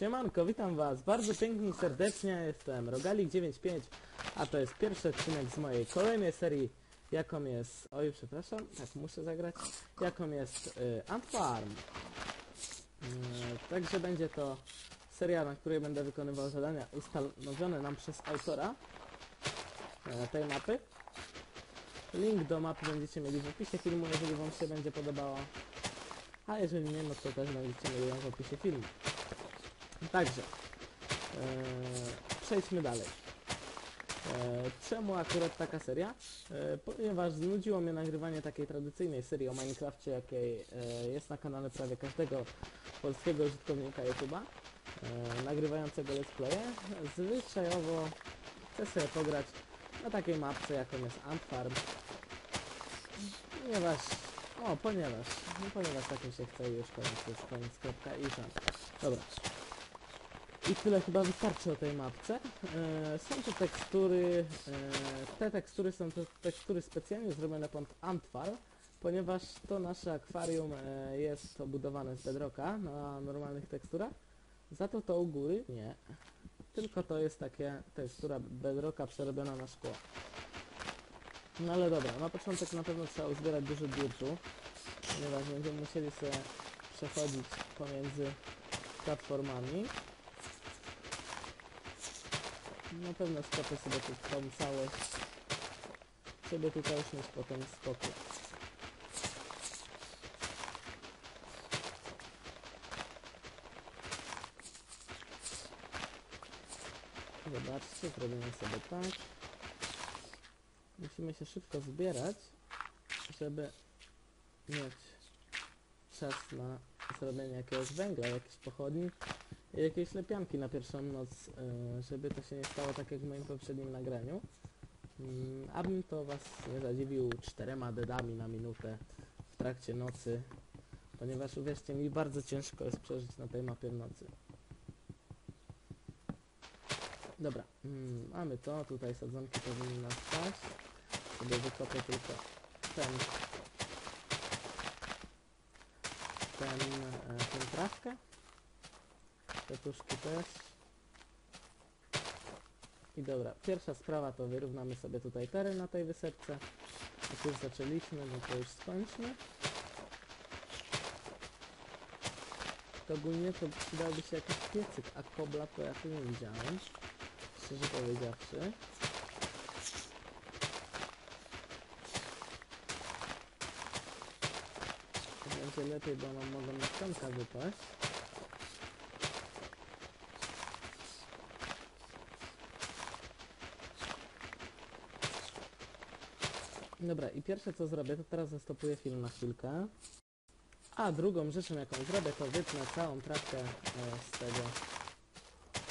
Siemanko, witam was bardzo pięknie i serdecznie, jestem Rogalik95, a to jest pierwszy odcinek z mojej kolejnej serii, jaką jest, oj przepraszam, tak muszę zagrać, jaką jest y, Ant Farm. Y, także będzie to seria, na której będę wykonywał zadania ustanowione nam przez autora y, tej mapy. Link do mapy będziecie mieli w opisie filmu, jeżeli wam się będzie podobała. A jeżeli nie, no to też będziecie mieli ją w opisie filmu. Także, e, przejdźmy dalej. E, czemu akurat taka seria? E, ponieważ znudziło mnie nagrywanie takiej tradycyjnej serii o Minecrafcie, jakiej e, jest na kanale prawie każdego polskiego użytkownika YouTube'a, e, nagrywającego let's playe. Zwyczajowo chcę sobie pograć na takiej mapce, jaką jest Ant Farm. Ponieważ, o, ponieważ, no ponieważ tak mi się chce już koniec, jest koniec, kropka i żart. Dobra. I tyle chyba wystarczy o tej mapce. E, są to tekstury, e, te tekstury są to tekstury specjalnie zrobione pod Antfar, ponieważ to nasze akwarium e, jest obudowane z bedrocka na normalnych teksturach. Za to to u góry nie. Tylko to jest takie tekstura bedrocka przerobiona na szkło. No ale dobra, na początek na pewno trzeba uzbierać dużo dirtu, ponieważ będziemy musieli sobie przechodzić pomiędzy platformami. Na pewno skopię sobie tu całość, żeby tutaj już mieć potem spokój. Zobaczcie, zrobimy sobie tak. Musimy się szybko zbierać, żeby mieć czas na zrobienie jakiegoś węgla, jakichś pochodni i jakiejś lepianki na pierwszą noc, y, żeby to się nie stało tak jak w moim poprzednim nagraniu. Mm, Abym to was nie zadziwił czterema dedami na minutę w trakcie nocy, ponieważ uwierzcie mi, bardzo ciężko jest przeżyć na tej mapie nocy. Dobra, mm, mamy to, tutaj sadzonki powinny nas stać. Sobie wykopię tylko ten ten, e, tę trawkę. Kwiatuszki też. I dobra, pierwsza sprawa to wyrównamy sobie tutaj teren na tej wysepce. Jak już zaczęliśmy, no to już skończmy. To ogólnie to przydałby się jakiś piecyk, a kobla to ja tu nie widziałem. Szczerze powiedziawszy. To będzie lepiej, bo nam mogą nasionka wypaść. Dobra, i pierwsze co zrobię, to teraz zastopuję film na chwilkę. A drugą rzeczą jaką zrobię, to wytnę całą trawkę e, z tego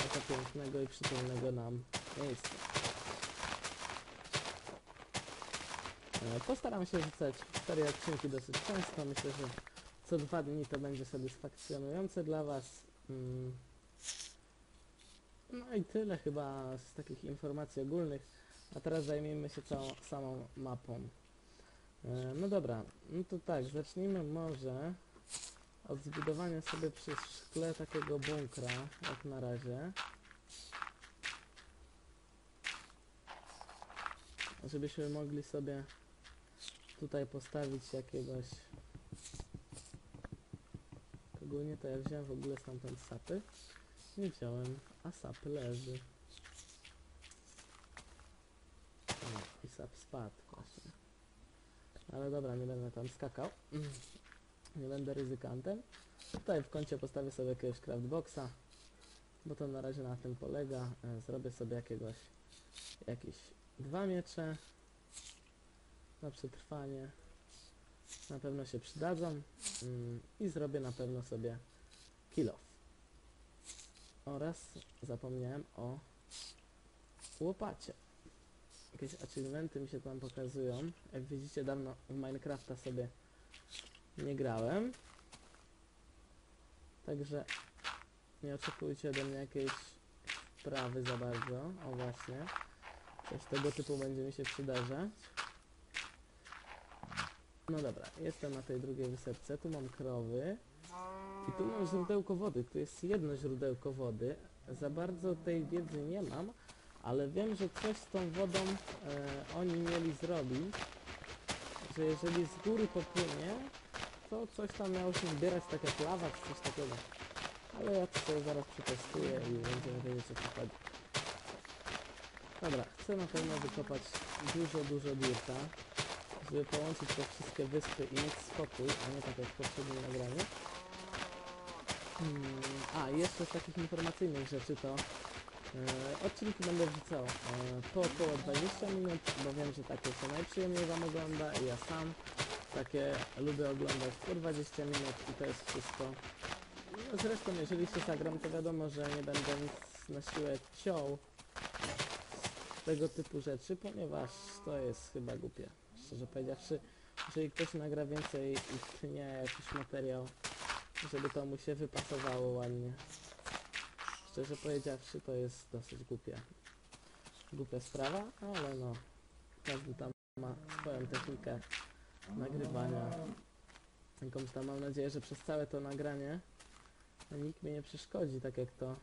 oto pięknego i przytulnego nam miejsca. E, Postaram się rzucać cztery odcinki dosyć często. Myślę, że co dwa dni to będzie satysfakcjonujące dla Was. Mm. No i tyle chyba z takich informacji ogólnych. A teraz zajmijmy się całą samą mapą. E, No dobra, no to tak, zacznijmy może od zbudowania sobie przy szkle takiego bunkra, jak na razie. Żebyśmy mogli sobie tutaj postawić jakiegoś... Ogólnie to ja wziąłem w ogóle stamtąd sapy. Nie wziąłem, a sap leży. O, i sap spadł. Ale dobra, nie będę tam skakał. Nie będę ryzykantem. Tutaj w kącie postawię sobie jakiegoś craftboxa, bo to na razie na tym polega. E, Zrobię sobie jakiegoś, jakieś dwa miecze na przetrwanie. Na pewno się przydadzą. Mm, I zrobię na pewno sobie kill off. Oraz zapomniałem o łopacie. Jakieś achievementy mi się tam pokazują. Jak widzicie, dawno w Minecrafta sobie nie grałem. Także nie oczekujcie ode mnie jakiejś sprawy za bardzo. O właśnie. Coś tego typu będzie mi się przydarzać. No dobra, jestem na tej drugiej wysepce. Tu mam krowy. I tu mam źródełko wody, tu jest jedno źródełko wody. Za bardzo tej wiedzy nie mam, ale wiem, że coś z tą wodą e, oni mieli zrobić, że jeżeli z góry popłynie, to coś tam miało się zbierać tak jak lawa czy coś takiego. Ale ja to sobie zaraz przetestuję i będziemy wiedzieć o co chodzi. Dobra, chcę na pewno wykopać dużo, dużo dirta, żeby połączyć te wszystkie wyspy i mieć spokój, a nie tak jak w poprzednim nagraniu. Hmm, a, jeszcze z takich informacyjnych rzeczy to odcinki będę wrzucał e, po około 20 minut, bo wiem, że takie się najprzyjemniej Wam ogląda i ja sam takie lubię oglądać po 20 minut i to jest wszystko. No, zresztą jeżeli się zagram, to wiadomo, że nie będę nic na siłę ciął tego typu rzeczy, ponieważ to jest chyba głupie. Szczerze powiedziawszy, jeżeli ktoś nagra więcej i tnie jakiś materiał, żeby to mu się wypasowało ładnie. Szczerze powiedziawszy, to jest dosyć głupie. Głupia sprawa, ale no, każdy tam ma swoją technikę nagrywania. Jakąś tam mam nadzieję, że przez całe to nagranie nikt mi nie przeszkodzi, tak jak to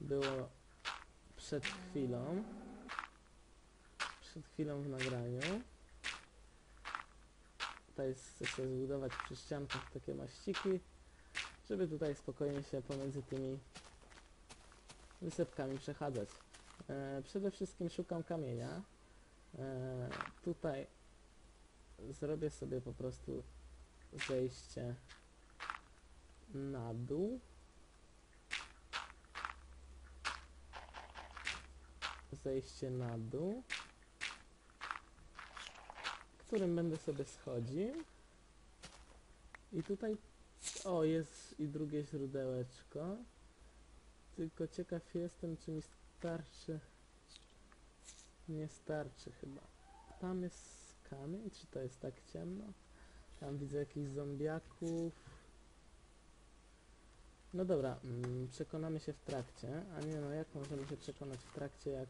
było przed chwilą. Przed chwilą w nagraniu. Tutaj chcę sobie zbudować przy ściankach takie maściki, żeby tutaj spokojnie się pomiędzy tymi wysepkami przechadzać. E, przede wszystkim szukam kamienia. E, tutaj zrobię sobie po prostu zejście na dół. Zejście na dół, którym będę sobie schodził. I tutaj, o jest i drugie źródełeczko. Tylko ciekaw jestem, czy mi starczy. Nie starczy chyba. Tam jest kamień, czy to jest tak ciemno? Tam widzę jakichś zombiaków. No dobra, mm, przekonamy się w trakcie. A nie no, jak możemy się przekonać w trakcie, jak...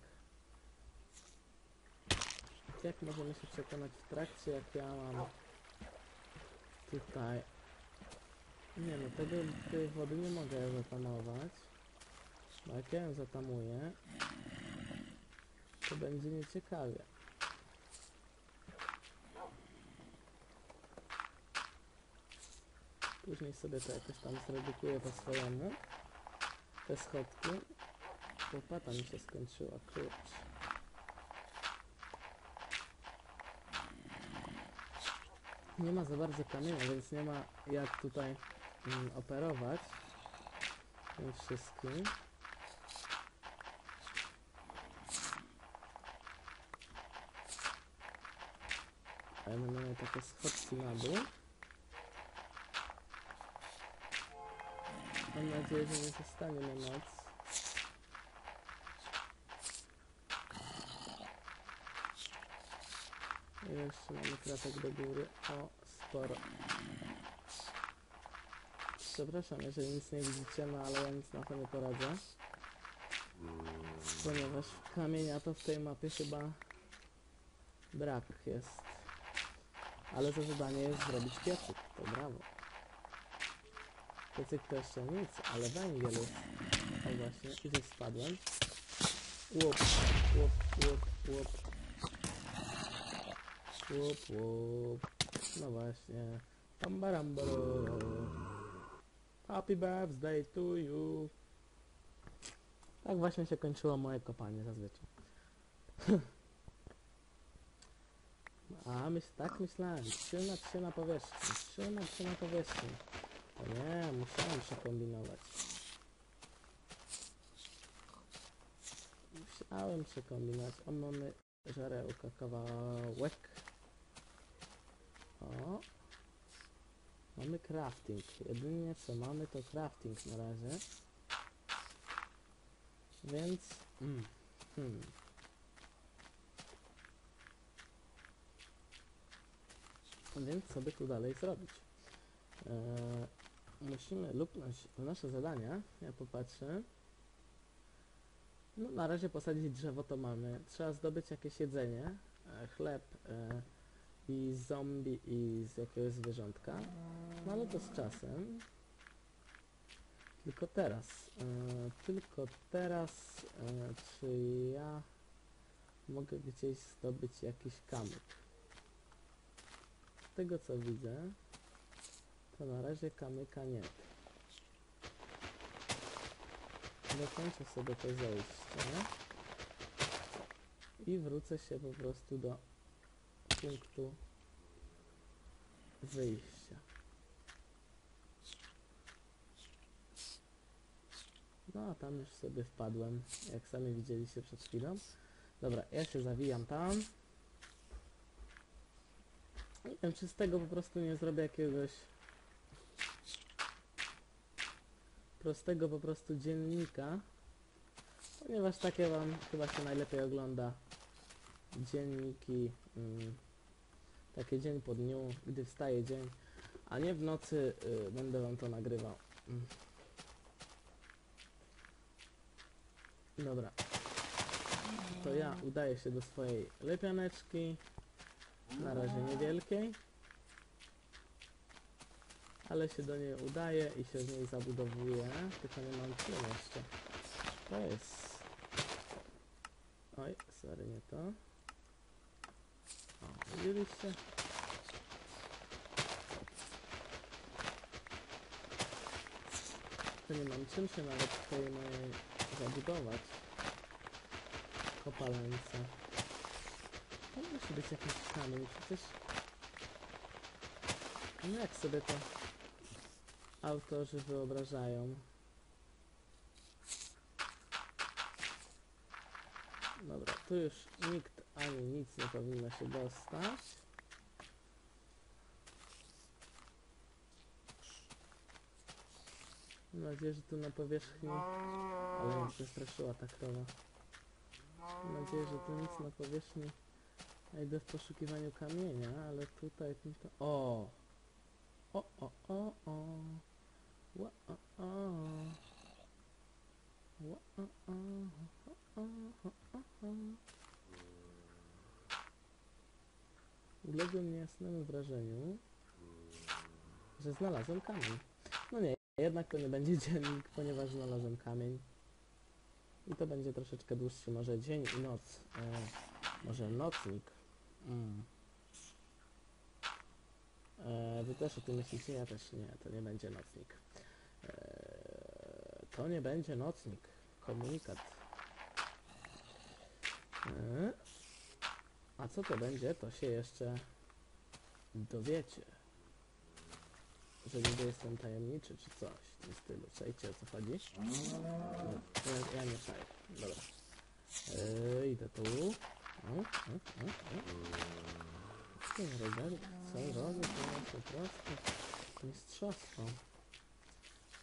Jak możemy się przekonać w trakcie, jak ja mam tutaj... Nie no, tego, tej wody nie mogę zatamować. Ją zatamuję, to będzie nieciekawie. Później sobie to jakoś tam zredukuję po swojemu. Te schodki. Łopata mi się skończyła, kurczę. Nie ma za bardzo kamienia, więc nie ma jak tutaj mm, operować tym wszystkim. Będę miał takie schodki na dół. Mam nadzieję, że nie zostanie na noc. I jeszcze mamy kratek do góry. O, sporo. Przepraszam, jeżeli nic nie widzicie, no ale ja nic na to nie poradzę. Ponieważ kamienia to w tej mapie chyba brak jest. Ale za zadanie jest zrobić piecyk, to brawo. Piecyk to jeszcze nic, ale węgiel jest. O właśnie, i gdzieś spadłem. Łup, łup, łup, łup. Łup, łup. No właśnie. Pambarambaro. Happy birthday to you. Tak właśnie się kończyło moje kopanie zazwyczaj. A myśl, tak myślałem. Trzymać się na powierzchni. Trzymać się na powierzchni. O nie, musiałem przekombinować. Musiałem przekombinować. O, mamy żarełka, kawałek. O. Mamy crafting. Jedynie co mamy to crafting na razie. Więc... Mm, hmm. Więc co by tu dalej zrobić? Eee, musimy lupnąć nasze zadania. Ja popatrzę. No na razie posadzić drzewo to mamy. Trzeba zdobyć jakieś jedzenie. E, chleb e, i zombie i z jakiegoś zwierzątka. No ale to z czasem. Tylko teraz, e, tylko teraz, e, czy ja mogę gdzieś zdobyć jakiś kamyk? Tego co widzę, to na razie kamyka nie. Dokończę sobie to zejście i wrócę się po prostu do punktu wyjścia. No a tam już sobie wpadłem, jak sami widzieliście przed chwilą. Dobra, ja się zawijam tam. Nie wiem, czy z tego po prostu nie zrobię jakiegoś prostego po prostu dziennika, ponieważ takie wam chyba się najlepiej ogląda dzienniki, mm, takie dzień po dniu, gdy wstaje dzień, a nie w nocy y, będę wam to nagrywał. Mm. Dobra. To ja udaję się do swojej lepianeczki. Na razie niewielkiej. Ale się do niej udaje i się z niej zabudowuję. Tylko nie mam czym jeszcze. To jest... Oj, sorry, nie to. O, widzieliście? To nie mam czym się nawet tej mojej zabudować. Kopalence. To musi być jakiś kamień, przecież... No jak sobie to autorzy wyobrażają? Dobra, tu już nikt ani nic nie powinno się dostać. Mam nadzieję, że tu na powierzchni... Ale mnie przestraszyła ta krowa. Mam nadzieję, że tu nic na powierzchni... Ja idę w poszukiwaniu kamienia, ale tutaj... tutaj... O! O, o, o, o! Ła, o, o! Ła, o, o, o, o, o, o. Uległem niejasnemu wrażeniu, że znalazłem kamień. No nie, jednak to nie będzie dziennik, ponieważ znalazłem kamień. I to będzie troszeczkę dłuższy, może dzień i noc. E, może nocnik. Mm. E, wy też o tym myślicie? Ja też nie, to nie będzie nocnik. E, to nie będzie nocnik. Komunikat. E, a co to będzie, to się jeszcze dowiecie. Że niby jestem tajemniczy czy coś w tym stylu. Czajcie o co chodzi? No, ja, ja nie czaję. Dobra. Yy, idę tu. Co robię? To po prostu mistrzostwo.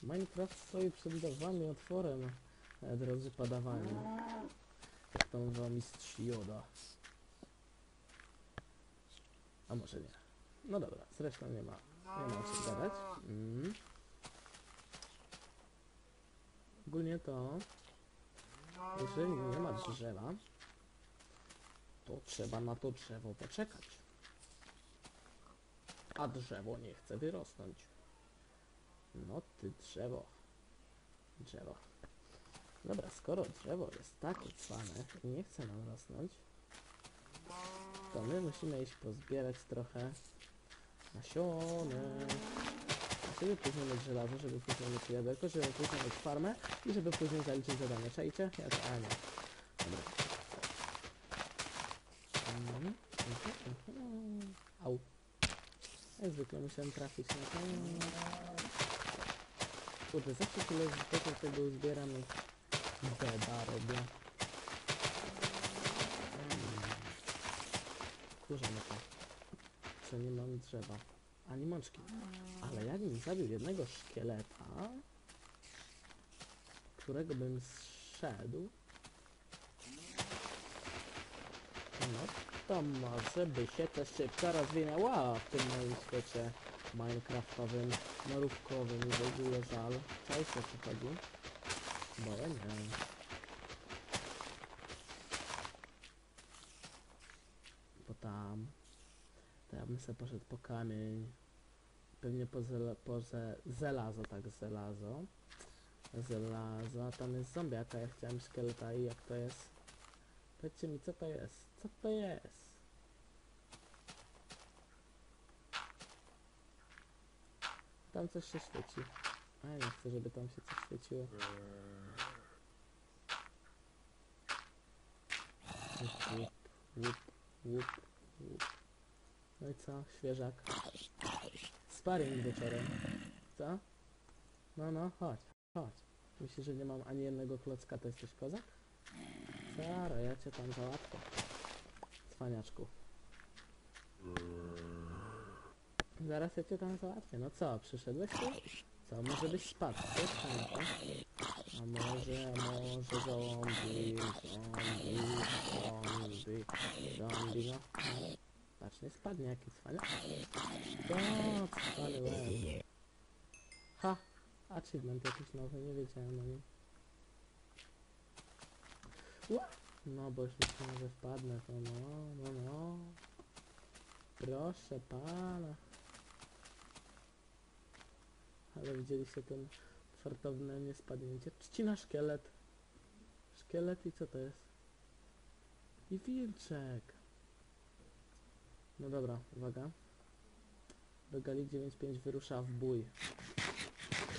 Minecraft stoi przed wami otworem, e, drodzy padawani. Jak to mówiła mistrz Joda. A może nie. No dobra, zresztą nie ma, nie ma o czym gadać. Mm. Ogólnie to, jeżeli nie ma drzewa, to trzeba na to drzewo poczekać. A drzewo nie chce wyrosnąć. No ty drzewo. Drzewo. Dobra, skoro drzewo jest tak ucwane i nie chce nam rosnąć, to my musimy iść pozbierać trochę nasionek. Żeby później mieć żelazo, żeby później mieć jabłko, żeby później mieć farmę i żeby później zaliczyć zadanie. Czajcie? Ja to, a nie. Jak zwykle musiałem trafić na to. Kurde, zawsze tyle zwykle tego uzbieram i beda robię. Kurze no to. Co nie mam drzewa. Ani mączki. Ale jakbym zabił jednego szkieleta, którego bym zszedł, no to może by się to szybko rozwinęło w tym moim świecie minecraftowym, norówkowym i w ogóle żal. Cześć, co chodzi? Bo ja nie. Bo tam, to ja bym sobie poszedł po kamień, pewnie po, zela, po ze, żelazo, tak żelazo. Żelazo, a tam jest zombiaka, ja chciałem szkieleta i jak to jest? Powiedzcie mi, co to jest? Co to jest? Tam coś się świeci. A ja nie chcę, żeby tam się coś świeciło. Łup, łup, łup, łup. No i co? Świeżak. Sparring wieczorem. Co? No, no, chodź, chodź. Myślisz, że nie mam ani jednego klocka, to jesteś kozak? Zara, ja cię tam załatwię. Cwaniaczku. Zaraz ja cię tam załatwię. No co, przyszedłeś tu? Co, może byś spadł? To jest fajne, A może, może zombie, zombie, zombie, zombie, no. Patrz, nie spadnie jaki cwaniak. O, cwany łeb. Ha! Achievement jakiś nowy, nie wiedziałem o nim. Ła! No, bo już myślałem, że wpadnę, to no, no, no. Proszę pana. Ale widzieliście ten fartowne niespadnięcie. Trzcina szkielet. Szkielet i co to jest? I wilczek. No dobra, uwaga. Rogalik 95 wyrusza w bój.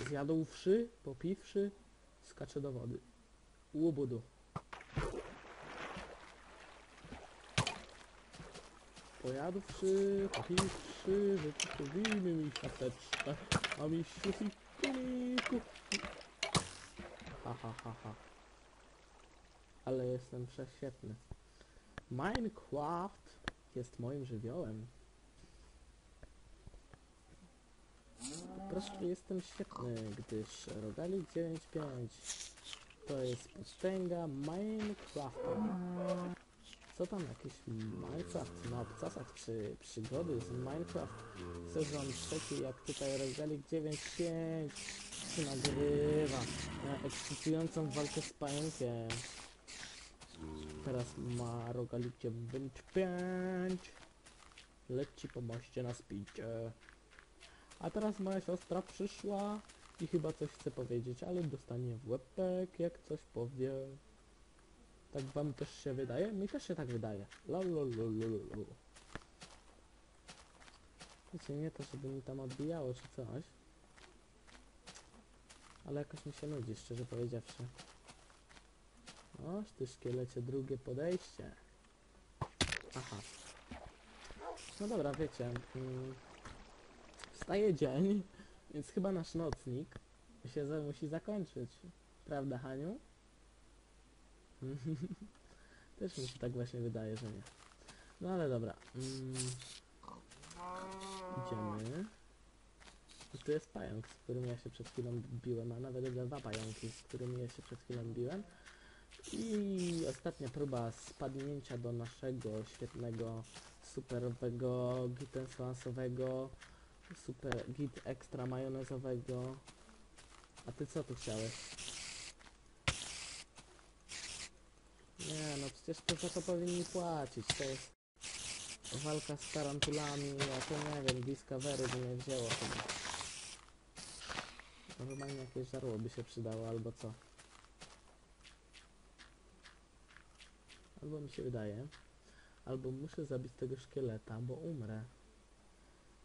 Zjadłszy, popiwszy, skacze do wody. Łubudu. Pojadłszy, popiwszy, wypływimy mi siateczkę, a mi siusi kuliku. Ha, ha, ha, ha. Ale jestem prześwietny. Minecraft jest moim żywiołem. Po prostu jestem świetny, gdyż Rogalik 95 to jest potęga Minecrafta. Co tam jakieś Minecraft na obcasach czy przygody z Minecraft sezon trzeci jak tutaj Rogalik 95 się nagrywa na ekscytującą walkę z pająkiem. Teraz ma Rogalik 95 leci po moście na spicie. A teraz moja siostra przyszła i chyba coś chce powiedzieć, ale dostanie w łebek, jak coś powie. Tak wam też się wydaje? Mi też się tak wydaje. Lololololol. Wiecie, nie to, żeby mi tam odbijało czy coś. Ale jakoś mi się nudzi, szczerze powiedziawszy. Oż ty szkielecie, drugie podejście. Aha. No dobra, wiecie. Mm, wstaje dzień, więc chyba nasz nocnik się musi zakończyć. Prawda, Haniu? Też mi się tak właśnie wydaje, że nie. No ale dobra. Mm, idziemy. I tu jest pająk, z którym ja się przed chwilą biłem, a nawet dwa pająki, z którymi ja się przed chwilą biłem. I ostatnia próba spadnięcia do naszego świetnego, superowego, gitensłansowego, super git ekstra majonezowego. A ty co tu chciałeś? Nie, no przecież to za powinni płacić. To jest walka z tarantulami, ja to nie wiem, Discovery by nie wzięło chyba. Normalnie jakieś żarło by się przydało, albo co? Albo mi się wydaje, albo muszę zabić tego szkieleta, bo umrę.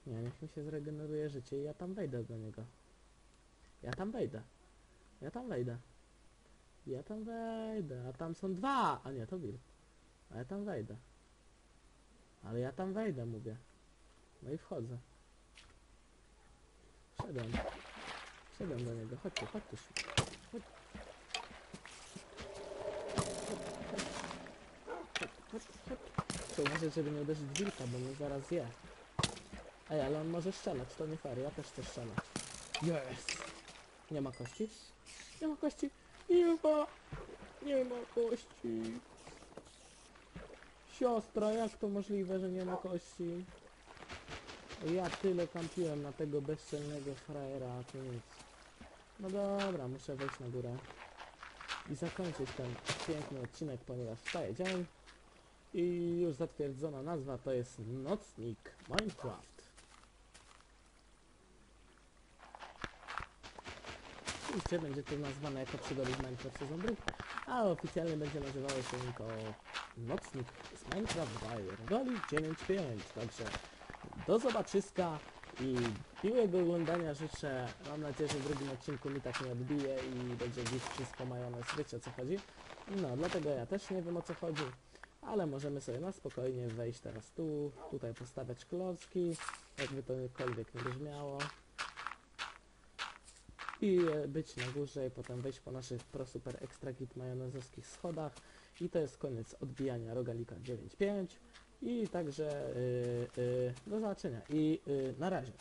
Nie, niech mi się zregeneruje życie i ja tam wejdę do niego. Ja tam wejdę. Ja tam wejdę. Ja tam wejdę, a tam są dwa, a nie, to wilk. A ja tam wejdę. Ale ja tam wejdę, mówię. No i wchodzę. Wszedłem. Wszedłem do niego, chodź tu, chodź. Chodź. Chodź. Chcę uważać, żeby nie uderzyć wilka, bo mnie zaraz je. Ej, ale on może strzelać, to nie fair, ja też chcę strzelać. Jest! Nie ma kości? Nie ma kości! Nie ma! Nie ma kości! Siostra, jak to możliwe, że nie ma kości? Ja tyle kampiłem na tego bezczelnego frajera, a to nic. No dobra, muszę wejść na górę i zakończyć ten piękny odcinek, ponieważ wstaje dzień i już zatwierdzona nazwa to jest Nocnik Minecraft. Oczywiście będzie to nazwane jako przygody z Minecraft drugi, a oficjalnie będzie nazywało się to Nocnik z Minecraft by Rogalik 95, także do zobaczyska i miłego oglądania życzę. Mam nadzieję, że w drugim odcinku mi tak nie odbije i będzie dziś wszystko majonez. Wiecie o co chodzi? No, dlatego ja też nie wiem o co chodzi, ale możemy sobie na spokojnie wejść teraz tu, tutaj postawiać klocki, jakby to jakkolwiek nie brzmiało. I e, być na górze i potem wejść po naszych pro super extra kit majonezowskich schodach. I to jest koniec odbijania rogalika 9.5. I także y, y, do zobaczenia i y, na razie.